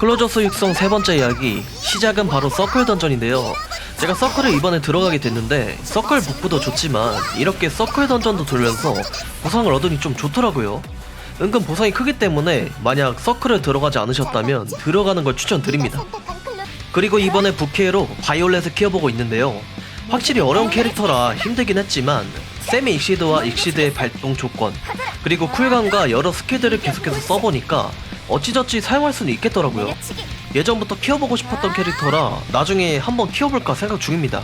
클로저스 육성 세 번째 이야기. 시작은 바로 서클 던전인데요. 제가 서클을 이번에 들어가게 됐는데 서클 북부도 좋지만 이렇게 서클 던전도 돌면서 보상을 얻으니 좀 좋더라고요. 은근 보상이 크기 때문에 만약 서클을 들어가지 않으셨다면 들어가는 걸 추천드립니다. 그리고 이번에 부캐로 바이올렛을 키워보고 있는데요. 확실히 어려운 캐릭터라 힘들긴 했지만 세미 익시드와 익시드의 발동 조건 그리고 쿨감과 여러 스킬들을 계속해서 써보니까 어찌저찌 사용할 수는 있겠더라고요. 예전부터 키워보고 싶었던 캐릭터라 나중에 한번 키워볼까 생각 중입니다.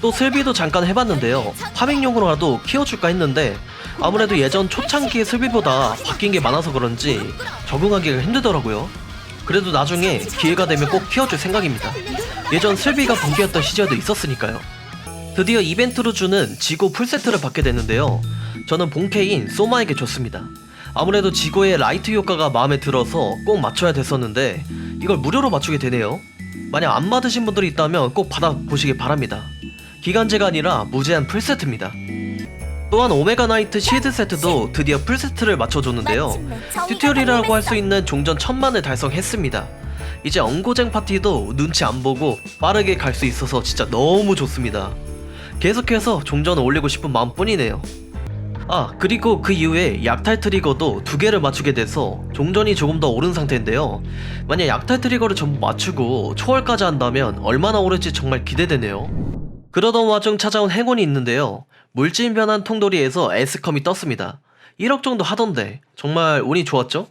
또 슬비도 잠깐 해봤는데요. 파밍용으로라도 키워줄까 했는데 아무래도 예전 초창기의 슬비보다 바뀐 게 많아서 그런지 적응하기가 힘들더라고요. 그래도 나중에 기회가 되면 꼭 키워줄 생각입니다. 예전 슬비가 본캐였던 시절도 있었으니까요. 드디어 이벤트로 주는 지고 풀세트를 받게 됐는데요. 저는 본캐인 소마에게 줬습니다. 아무래도 지고의 라이트 효과가 마음에 들어서 꼭 맞춰야 됐었는데 이걸 무료로 맞추게 되네요. 만약 안 받으신 분들이 있다면 꼭 받아보시길 바랍니다. 기간제가 아니라 무제한 풀세트입니다. 또한 오메가 나이트 시드 세트도 드디어 풀세트를 맞춰줬는데요. 튜토리얼이라고 할 수 있는 종전 천만을 달성했습니다. 이제 엉고쟁 파티도 눈치 안 보고 빠르게 갈 수 있어서 진짜 너무 좋습니다. 계속해서 종전을 올리고 싶은 마음뿐이네요. 아 그리고 그 이후에 약탈 트리거도 두 개를 맞추게 돼서 종전이 조금 더 오른 상태인데요. 만약 약탈 트리거를 전부 맞추고 초월까지 한다면 얼마나 오를지 정말 기대되네요. 그러던 와중 찾아온 행운이 있는데요. 물질 변환 통돌이에서 S컴이 떴습니다. 1억 정도 하던데 정말 운이 좋았죠?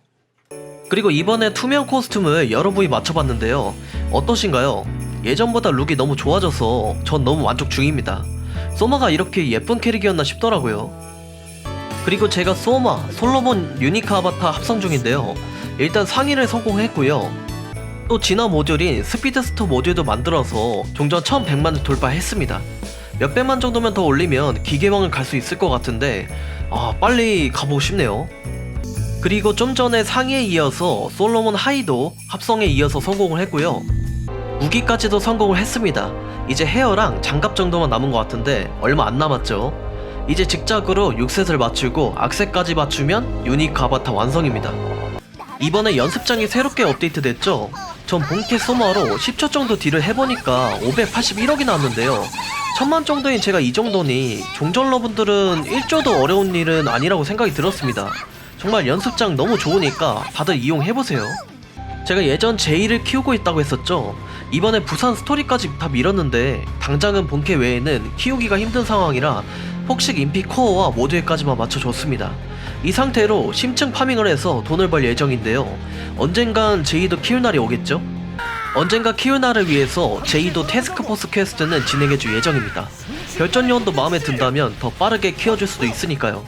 그리고 이번에 투명 코스튬을 여러 부위 맞춰봤는데요. 어떠신가요? 예전보다 룩이 너무 좋아져서 전 너무 만족 중입니다. 소마가 이렇게 예쁜 캐릭이었나 싶더라고요. 그리고 제가 소마, 솔로몬 유니크 아바타 합성 중인데요. 일단 상위를 성공했고요. 또 진화 모듈인 스피드스토 모듈도 만들어서 종전 1100만을 돌파했습니다. 몇백만 정도면 더 올리면 기계왕을 갈 수 있을 것 같은데 아 빨리 가보고 싶네요. 그리고 좀 전에 상위에 이어서 솔로몬 하이도 합성에 이어서 성공을 했고요. 무기까지도 성공을 했습니다. 이제 헤어랑 장갑 정도만 남은 것 같은데 얼마 안 남았죠. 이제 직작으로 6셋을 맞추고 악세까지 맞추면 유니크 아바타 완성입니다. 이번에 연습장이 새롭게 업데이트 됐죠? 전 본캐 소마로 10초 정도 딜을 해보니까 581억이 나왔는데요. 천만 정도인 제가 이 정도니 종전러분들은 1조도 어려운 일은 아니라고 생각이 들었습니다. 정말 연습장 너무 좋으니까 다들 이용해보세요. 제가 예전 제이를 키우고 있다고 했었죠. 이번에 부산 스토리까지 다 밀었는데 당장은 본캐 외에는 키우기가 힘든 상황이라 폭식 인피 코어와 모드에까지만 맞춰줬습니다. 이 상태로 심층 파밍을 해서 돈을 벌 예정인데요. 언젠간 제이도 키울 날이 오겠죠? 언젠가 키울 날을 위해서 제이도 태스크포스 퀘스트는 진행해줄 예정입니다. 별전 요원도 마음에 든다면 더 빠르게 키워줄 수도 있으니까요.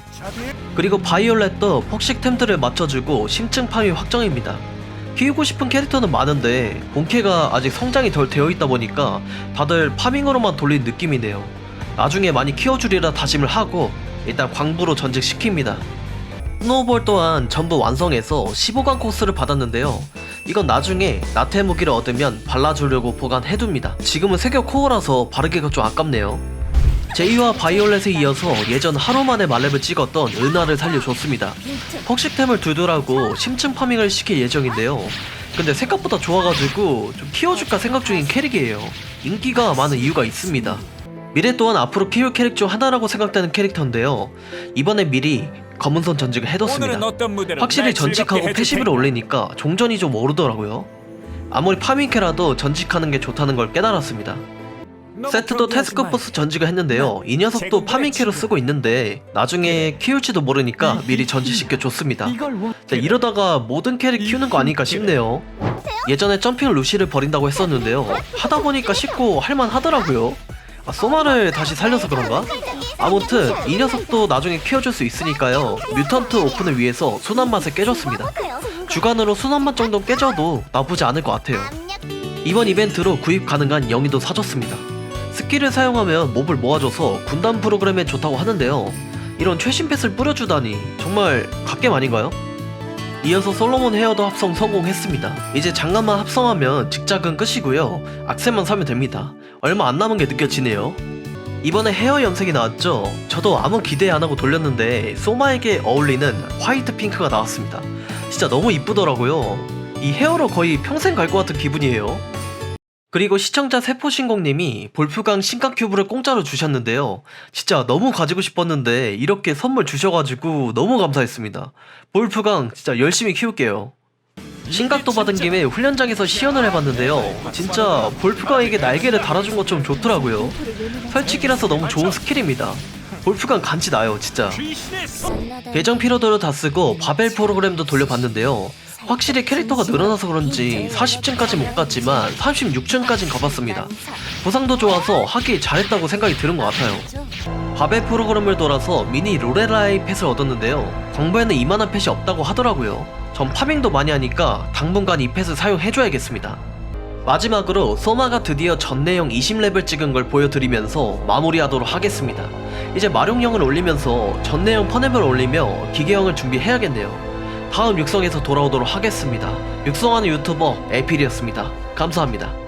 그리고 바이올렛도 폭식템들을 맞춰주고 심층 파밍 확정입니다. 키우고 싶은 캐릭터는 많은데 본캐가 아직 성장이 덜 되어 있다 보니까 다들 파밍으로만 돌린 느낌이네요. 나중에 많이 키워주리라 다짐을 하고 일단 광부로 전직시킵니다. 스노우볼 또한 전부 완성해서 15강 코스를 받았는데요. 이건 나중에 나태 무기를 얻으면 발라주려고 보관해둡니다. 지금은 세격 코어라서 바르기가 좀 아깝네요. 제이와 바이올렛에 이어서 예전 하루 만에 말렙을 찍었던 은하를 살려줬습니다. 폭식템을 두드라고 심층 파밍을 시킬 예정인데요. 근데 생각보다 좋아가지고 좀 키워줄까 생각 중인 캐릭이에요. 인기가 많은 이유가 있습니다. 미래 또한 앞으로 키울 캐릭 중 하나라고 생각되는 캐릭터인데요. 이번에 미리 검은선 전직을 해뒀습니다. 확실히 전직하고 패시브를. 올리니까 종전이 좀 오르더라고요. 아무리 파밍캐라도 전직하는 게 좋다는 걸 깨달았습니다. 세트도 태스크포스 전직을 했는데요. 이 녀석도 파밍캐로 쓰고 있는데 나중에 키울지도 모르니까 미리 전직시켜 줬습니다. 자, 이러다가 모든 캐릭 키우는 거 아닐까 싶네요. 예전에 점핑 루시를 버린다고 했었는데요. 하다 보니까 쉽고 할만 하더라고요. 아, 소마를 다시 살려서 그런가? 아무튼 이 녀석도 나중에 키워줄 수 있으니까요. 뮤턴트 오픈을 위해서 순한 맛을 깨줬습니다. 주간으로 순한 맛 정도 깨져도 나쁘지 않을 것 같아요. 이번 이벤트로 구입 가능한 영희도 사줬습니다. 스킬을 사용하면 몹을 모아줘서 군단 프로그램에 좋다고 하는데요. 이런 최신 펫을 뿌려주다니 정말 갓겜 아닌가요? 이어서 솔로몬 헤어도 합성 성공했습니다. 이제 장갑만 합성하면 직작은 끝이고요. 악세만 사면 됩니다. 얼마 안 남은 게 느껴지네요. 이번에 헤어 염색이 나왔죠? 저도 아무 기대 안 하고 돌렸는데 소마에게 어울리는 화이트 핑크가 나왔습니다. 진짜 너무 이쁘더라고요. 이 헤어로 거의 평생 갈 것 같은 기분이에요. 그리고 시청자 세포신공님이 볼프강 신각 큐브를 공짜로 주셨는데요. 진짜 너무 가지고 싶었는데 이렇게 선물 주셔가지고 너무 감사했습니다. 볼프강 진짜 열심히 키울게요. 신각도 받은 김에 훈련장에서 시연을 해봤는데요. 진짜 볼프강에게 날개를 달아준 것처럼 좋더라고요. 설치기라서 너무 좋은 스킬입니다. 볼프강 간지 나요, 진짜. 계정 피로도를 다 쓰고 바벨 프로그램도 돌려봤는데요. 확실히 캐릭터가 늘어나서 그런지 40층까지 못 갔지만 36층까진 가봤습니다. 보상도 좋아서 하기 잘했다고 생각이 드는 것 같아요. 바벨 프로그램을 돌아서 미니 로레라이 펫을 얻었는데요. 광부에는 이만한 펫이 없다고 하더라고요. 전 파밍도 많이 하니까 당분간 이 펫을 사용해줘야겠습니다. 마지막으로 소마가 드디어 전내형 20레벨 찍은 걸 보여드리면서 마무리하도록 하겠습니다. 이제 마룡형을 올리면서 전내형 퍼넴을 올리며 기계형을 준비해야겠네요. 다음 육성에서 돌아오도록 하겠습니다. 육성하는 유튜버 에필이었습니다. 감사합니다.